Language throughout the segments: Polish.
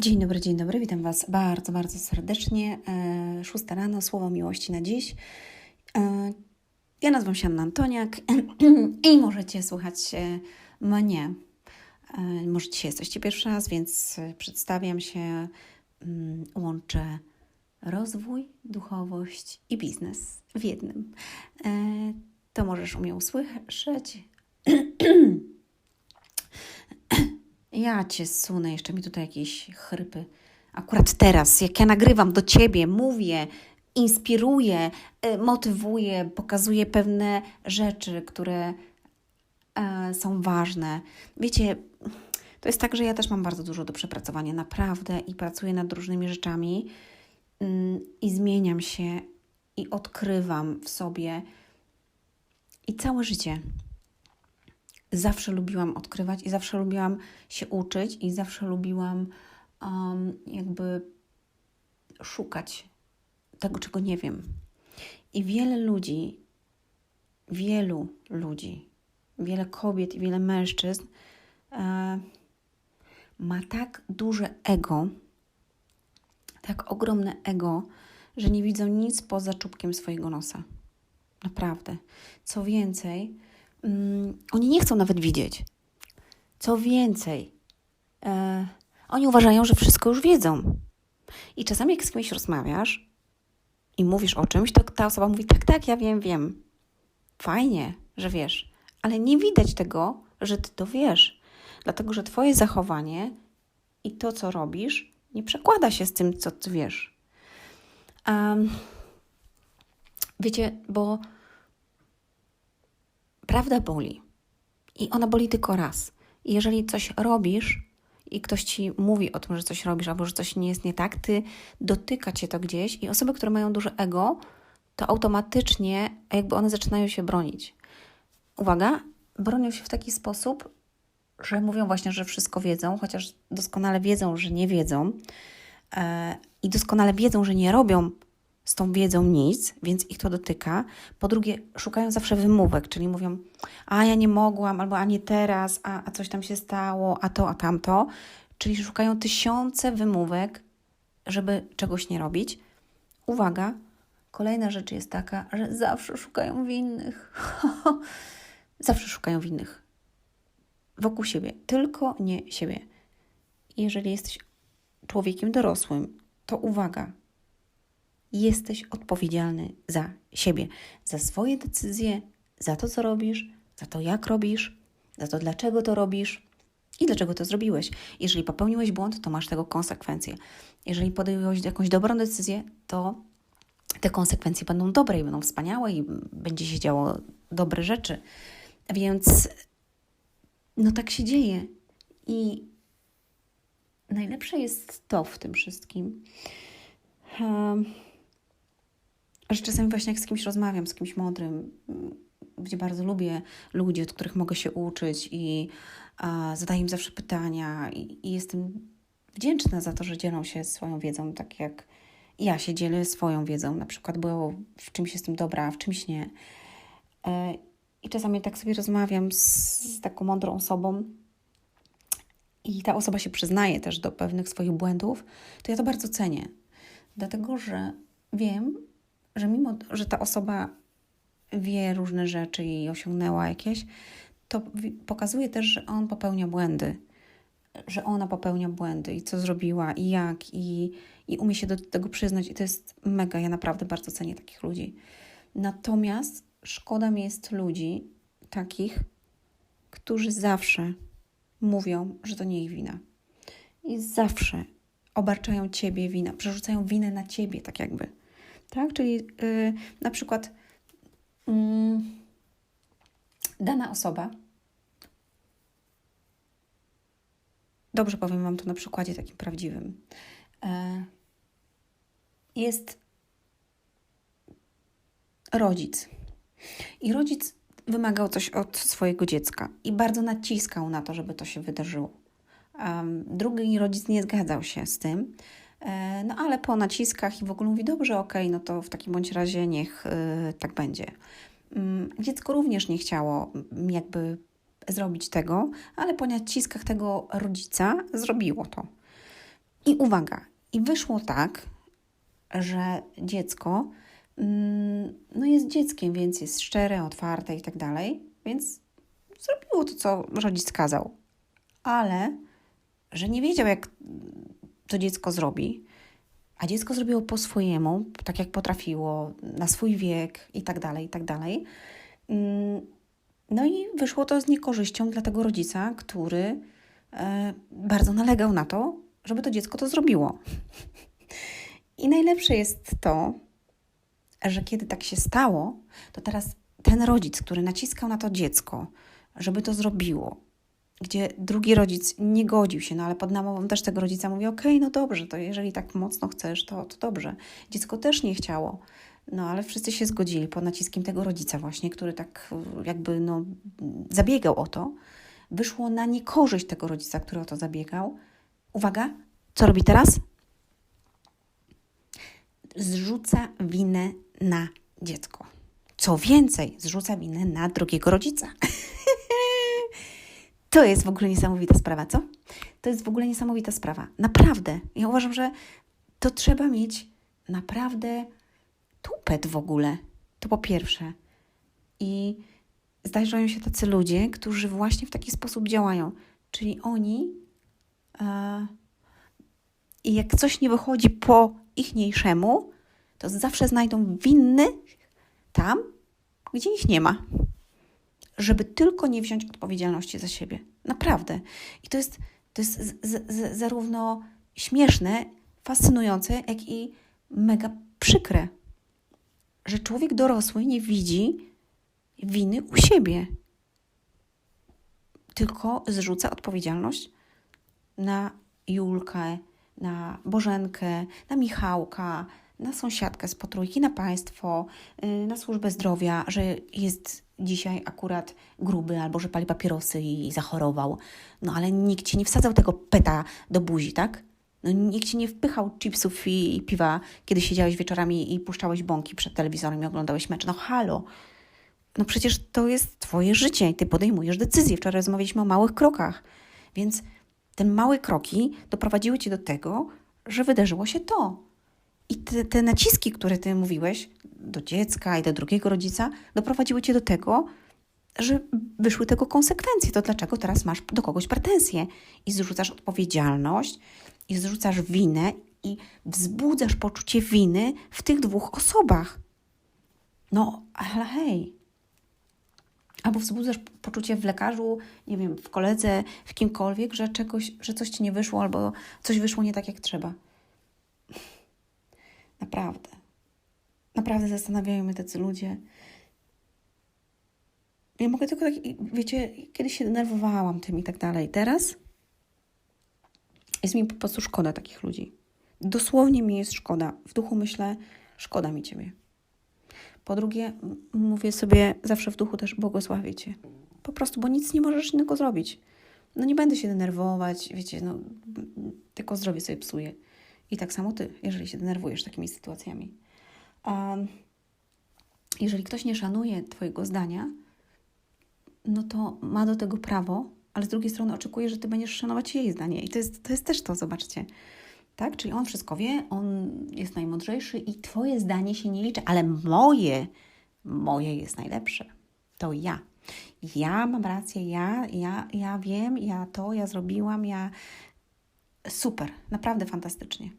Dzień dobry, dzień dobry, witam Was bardzo, bardzo serdecznie. E, Szósta rano, słowo miłości na dziś. E, Ja nazywam się Anna Antoniak i możecie słuchać e, mnie. E, Może dzisiaj jesteście pierwszy raz, więc przedstawiam się, mm, łączę rozwój, duchowość i biznes w jednym. To możesz u mnie usłyszeć. Ja cię sunę, jeszcze mi tutaj jakieś chrypy. Akurat teraz, jak ja nagrywam do ciebie, mówię, inspiruję, y, motywuję, pokazuję pewne rzeczy, które e, są ważne. Wiecie, to jest tak, że ja też mam bardzo dużo do przepracowania, naprawdę, i pracuję nad różnymi rzeczami mm, i zmieniam się i odkrywam w sobie i całe życie zawsze lubiłam odkrywać i zawsze lubiłam się uczyć i zawsze lubiłam um, jakby szukać tego, czego nie wiem. I wiele ludzi, wielu ludzi, wiele kobiet i wiele mężczyzn e, ma tak duże ego, tak ogromne ego, że nie widzą nic poza czubkiem swojego nosa. Naprawdę. Co więcej, mm, oni nie chcą nawet widzieć. Co więcej, e, oni uważają, że wszystko już wiedzą. I czasami, jak z kimś rozmawiasz i mówisz o czymś, to ta osoba mówi: Tak, tak, ja wiem, wiem. Fajnie, że wiesz, ale nie widać tego, że ty to wiesz, dlatego że Twoje zachowanie i to, co robisz, nie przekłada się z tym, co ty wiesz. Um, wiecie, bo prawda boli. I ona boli tylko raz. I jeżeli coś robisz i ktoś ci mówi o tym, że coś robisz albo że coś nie jest nie tak, ty dotyka cię to gdzieś i osoby, które mają duże ego, to automatycznie jakby one zaczynają się bronić. Uwaga, bronią się w taki sposób, że mówią właśnie, że wszystko wiedzą, chociaż doskonale wiedzą, że nie wiedzą e, i doskonale wiedzą, że nie robią z tą wiedzą nic, więc ich to dotyka. Po drugie, szukają zawsze wymówek, czyli mówią, a ja nie mogłam, albo a nie teraz, a, a coś tam się stało, a to, a tamto. Czyli szukają tysiące wymówek, żeby czegoś nie robić. Uwaga, kolejna rzecz jest taka, że zawsze szukają winnych. zawsze szukają winnych. Wokół siebie, tylko nie siebie. Jeżeli jesteś człowiekiem dorosłym, to uwaga, jesteś odpowiedzialny za siebie, za swoje decyzje, za to, co robisz, za to, jak robisz, za to, dlaczego to robisz i dlaczego to zrobiłeś. Jeżeli popełniłeś błąd, to masz tego konsekwencje. Jeżeli podjąłeś jakąś dobrą decyzję, to te konsekwencje będą dobre i będą wspaniałe i będzie się działo dobre rzeczy. Więc no tak się dzieje. I najlepsze jest to w tym wszystkim, um, że czasami właśnie jak z kimś rozmawiam, z kimś mądrym, gdzie bardzo lubię ludzi, od których mogę się uczyć i a, zadaję im zawsze pytania i, i jestem wdzięczna za to, że dzielą się swoją wiedzą, tak jak ja się dzielę swoją wiedzą, na przykład, bo w czymś jestem dobra, a w czymś nie. E, I czasami tak sobie rozmawiam z, z taką mądrą osobą i ta osoba się przyznaje też do pewnych swoich błędów, to ja to bardzo cenię. Dlatego, że wiem, że mimo, że ta osoba wie różne rzeczy i osiągnęła jakieś, to pokazuje też, że on popełnia błędy, że ona popełnia błędy i co zrobiła i jak i, i umie się do tego przyznać i to jest mega, ja naprawdę bardzo cenię takich ludzi. Natomiast szkoda mi jest ludzi takich, którzy zawsze mówią, że to nie ich wina. I zawsze obarczają ciebie wina, przerzucają winę na ciebie, tak jakby. Tak? Czyli yy, na przykład yy, dana osoba, dobrze powiem Wam to na przykładzie takim prawdziwym, yy, jest rodzic. I rodzic wymagał coś od swojego dziecka i bardzo naciskał na to, żeby to się wydarzyło. Drugi rodzic nie zgadzał się z tym, no ale po naciskach i w ogóle mówi, dobrze, okej, okay, no to w takim bądź razie niech y, tak będzie. Dziecko również nie chciało mm, jakby zrobić tego, ale po naciskach tego rodzica zrobiło to. I uwaga, i wyszło tak, że dziecko mm, no jest dzieckiem, więc jest szczere, otwarte i tak dalej, więc zrobiło to, co rodzic kazał. Ale, że nie wiedział, jak to dziecko zrobi, a dziecko zrobiło po swojemu, tak jak potrafiło, na swój wiek i tak dalej, i tak dalej. Mm, no i wyszło to z niekorzyścią dla tego rodzica, który e, bardzo nalegał na to, żeby to dziecko to zrobiło. I najlepsze jest to, że kiedy tak się stało, to teraz ten rodzic, który naciskał na to dziecko, żeby to zrobiło, gdzie drugi rodzic nie godził się, no ale pod namową też tego rodzica mówi: Okej, no dobrze, to jeżeli tak mocno chcesz, to, to dobrze. Dziecko też nie chciało. No ale wszyscy się zgodzili pod naciskiem tego rodzica, właśnie, który tak jakby no, zabiegał o to. Wyszło na niekorzyść tego rodzica, który o to zabiegał. Uwaga, co robi teraz? Zrzuca winę na dziecko. Co więcej, zrzuca winę na drugiego rodzica. To jest w ogóle niesamowita sprawa, co? To jest w ogóle niesamowita sprawa. Naprawdę. Ja uważam, że to trzeba mieć naprawdę tupet w ogóle. To po pierwsze. I zdarzają się tacy ludzie, którzy właśnie w taki sposób działają. Czyli oni e, jak coś nie wychodzi po ichniejszemu, to zawsze znajdą winny tam, gdzie ich nie ma żeby tylko nie wziąć odpowiedzialności za siebie. Naprawdę. I to jest, to jest z, z, z, zarówno śmieszne, fascynujące, jak i mega przykre, że człowiek dorosły nie widzi winy u siebie, tylko zrzuca odpowiedzialność na Julkę, na Bożenkę, na Michałka, na sąsiadkę z potrójki, na państwo, y, na służbę zdrowia, że jest dzisiaj akurat gruby albo że pali papierosy i zachorował. No ale nikt ci nie wsadzał tego peta do buzi, tak? No, nikt ci nie wpychał chipsów i, i piwa, kiedy siedziałeś wieczorami i puszczałeś bąki przed telewizorem i oglądałeś mecz. No halo. No przecież to jest twoje życie i ty podejmujesz decyzje. Wczoraj rozmawialiśmy o małych krokach. Więc te małe kroki doprowadziły cię do tego, że wydarzyło się to. I te, te naciski, które ty mówiłeś do dziecka i do drugiego rodzica, doprowadziły cię do tego, że wyszły tego konsekwencje. To dlaczego teraz masz do kogoś pretensje i zrzucasz odpowiedzialność i zrzucasz winę i wzbudzasz poczucie winy w tych dwóch osobach. No, ale hej. Albo wzbudzasz poczucie w lekarzu, nie wiem, w koledze, w kimkolwiek, że czegoś, że coś ci nie wyszło albo coś wyszło nie tak jak trzeba. Naprawdę. Naprawdę zastanawiają mnie tacy ludzie. Ja mogę tylko tak, wiecie, kiedyś się denerwowałam tym i tak dalej. Teraz jest mi po prostu szkoda takich ludzi. Dosłownie mi jest szkoda. W duchu myślę, szkoda mi ciebie. Po drugie, mówię sobie zawsze w duchu też błogosławię cię. Po prostu, bo nic nie możesz innego zrobić. No nie będę się denerwować, wiecie, no tylko zdrowie sobie psuje. I tak samo ty, jeżeli się denerwujesz takimi sytuacjami. Um, jeżeli ktoś nie szanuje Twojego zdania, no to ma do tego prawo, ale z drugiej strony oczekuje, że Ty będziesz szanować jej zdanie. I to jest, to jest też to, zobaczcie. Tak? Czyli on wszystko wie, on jest najmądrzejszy i Twoje zdanie się nie liczy, ale moje, moje jest najlepsze. To ja. Ja mam rację, ja, ja, ja wiem, ja to, ja zrobiłam, ja. Super, naprawdę fantastycznie.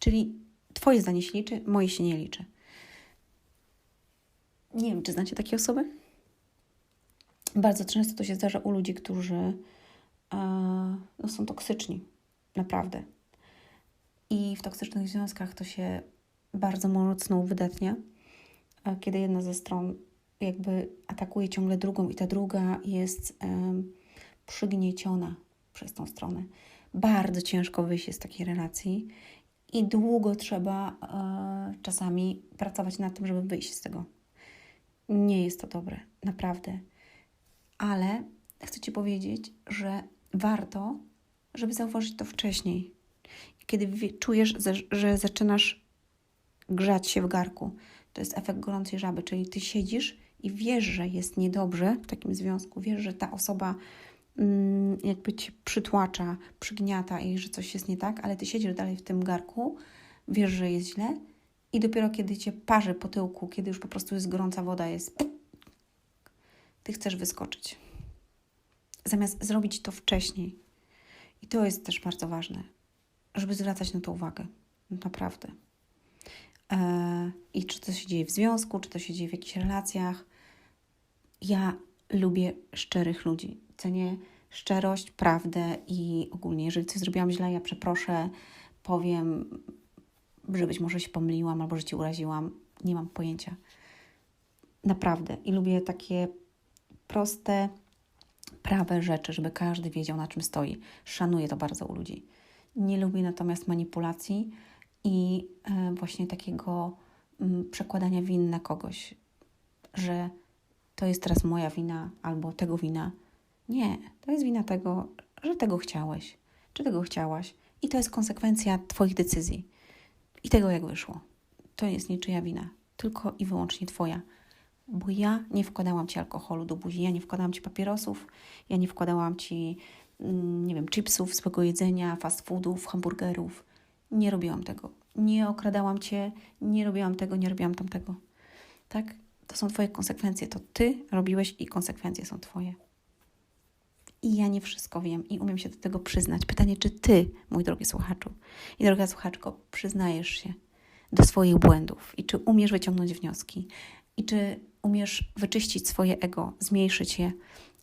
Czyli Twoje zdanie się liczy, moje się nie liczy. Nie wiem, czy znacie takie osoby? Bardzo często to się zdarza u ludzi, którzy e, no, są toksyczni, naprawdę. I w toksycznych związkach to się bardzo mocno uwydatnia, e, kiedy jedna ze stron jakby atakuje ciągle drugą i ta druga jest um, przygnieciona przez tą stronę. Bardzo ciężko wyjść z takiej relacji i długo trzeba e, czasami pracować nad tym, żeby wyjść z tego. Nie jest to dobre, naprawdę. Ale chcę Ci powiedzieć, że warto, żeby zauważyć to wcześniej. Kiedy czujesz, że zaczynasz grzać się w garku, to jest efekt gorącej żaby, czyli Ty siedzisz i wiesz, że jest niedobrze w takim związku, wiesz, że ta osoba jakby cię przytłacza, przygniata i że coś jest nie tak, ale ty siedzisz dalej w tym garku, wiesz, że jest źle i dopiero kiedy cię parzy po tyłku, kiedy już po prostu jest gorąca woda, jest ty chcesz wyskoczyć. Zamiast zrobić to wcześniej. I to jest też bardzo ważne, żeby zwracać na to uwagę. Naprawdę. E, I czy to się dzieje w związku, czy to się dzieje w jakichś relacjach. Ja lubię szczerych ludzi. Cenię szczerość, prawdę i ogólnie, jeżeli coś zrobiłam źle, ja przeproszę, powiem, że być może się pomyliłam albo że Cię uraziłam. Nie mam pojęcia. Naprawdę. I lubię takie proste, prawe rzeczy, żeby każdy wiedział, na czym stoi. Szanuję to bardzo u ludzi. Nie lubię natomiast manipulacji i e, właśnie takiego mm, przekładania win na kogoś, że to jest teraz moja wina albo tego wina. Nie, to jest wina tego, że tego chciałeś, czy tego chciałaś i to jest konsekwencja Twoich decyzji i tego, jak wyszło. To jest niczyja wina, tylko i wyłącznie Twoja bo ja nie wkładałam ci alkoholu do buzi, ja nie wkładałam ci papierosów, ja nie wkładałam ci, mm, nie wiem, chipsów, złego jedzenia, fast foodów, hamburgerów. Nie robiłam tego. Nie okradałam cię, nie robiłam tego, nie robiłam tamtego. Tak? To są Twoje konsekwencje. To Ty robiłeś i konsekwencje są Twoje. I ja nie wszystko wiem i umiem się do tego przyznać. Pytanie, czy Ty, mój drogi słuchaczu i droga słuchaczko, przyznajesz się do swoich błędów i czy umiesz wyciągnąć wnioski i czy umiesz wyczyścić swoje ego, zmniejszyć je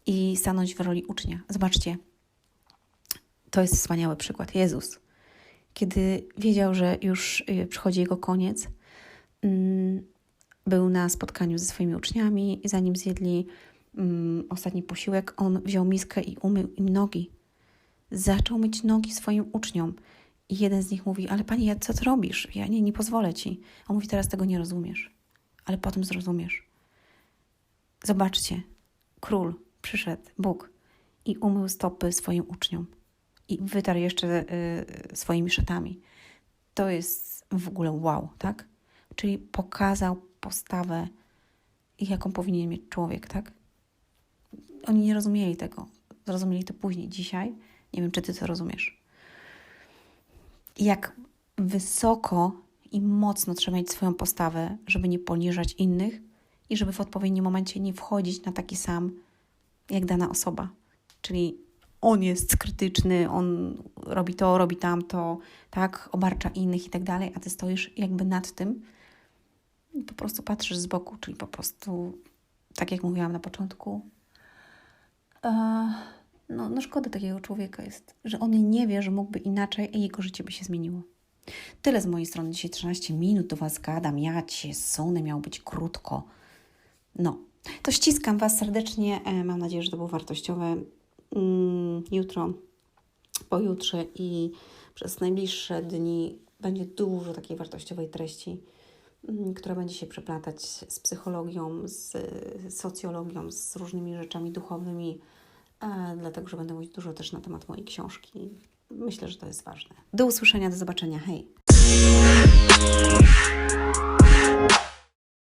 i stanąć w roli ucznia. Zobaczcie, to jest wspaniały przykład. Jezus, kiedy wiedział, że już y, przychodzi jego koniec, mm, był na spotkaniu ze swoimi uczniami i zanim zjedli mm, ostatni posiłek, on wziął miskę i umył im nogi. Zaczął myć nogi swoim uczniom. I jeden z nich mówi, ale Panie, co ty robisz? Ja nie, nie pozwolę Ci. On mówi, teraz tego nie rozumiesz, ale potem zrozumiesz. Zobaczcie, król przyszedł, Bóg, i umył stopy swoim uczniom. I wytarł jeszcze y, swoimi szatami. To jest w ogóle wow, tak? Czyli pokazał postawę, jaką powinien mieć człowiek, tak? Oni nie rozumieli tego. Zrozumieli to później. Dzisiaj nie wiem, czy ty to rozumiesz. Jak wysoko i mocno trzeba mieć swoją postawę, żeby nie poniżać innych, i żeby w odpowiednim momencie nie wchodzić na taki sam jak dana osoba. Czyli on jest krytyczny, on robi to, robi tamto, tak, obarcza innych i tak dalej, a ty stoisz jakby nad tym i po prostu patrzysz z boku, czyli po prostu, tak jak mówiłam na początku, e, no, no szkoda takiego człowieka jest, że on nie wie, że mógłby inaczej i jego życie by się zmieniło. Tyle z mojej strony. Dzisiaj 13 minut do Was gadam. Ja Cię sunę, miało być krótko. No, to ściskam Was serdecznie. E, mam nadzieję, że to było wartościowe. Mm, jutro, pojutrze i przez najbliższe dni będzie dużo takiej wartościowej treści, która będzie się przeplatać z psychologią, z socjologią, z różnymi rzeczami duchowymi, e, dlatego że będę mówić dużo też na temat mojej książki. Myślę, że to jest ważne. Do usłyszenia, do zobaczenia. Hej!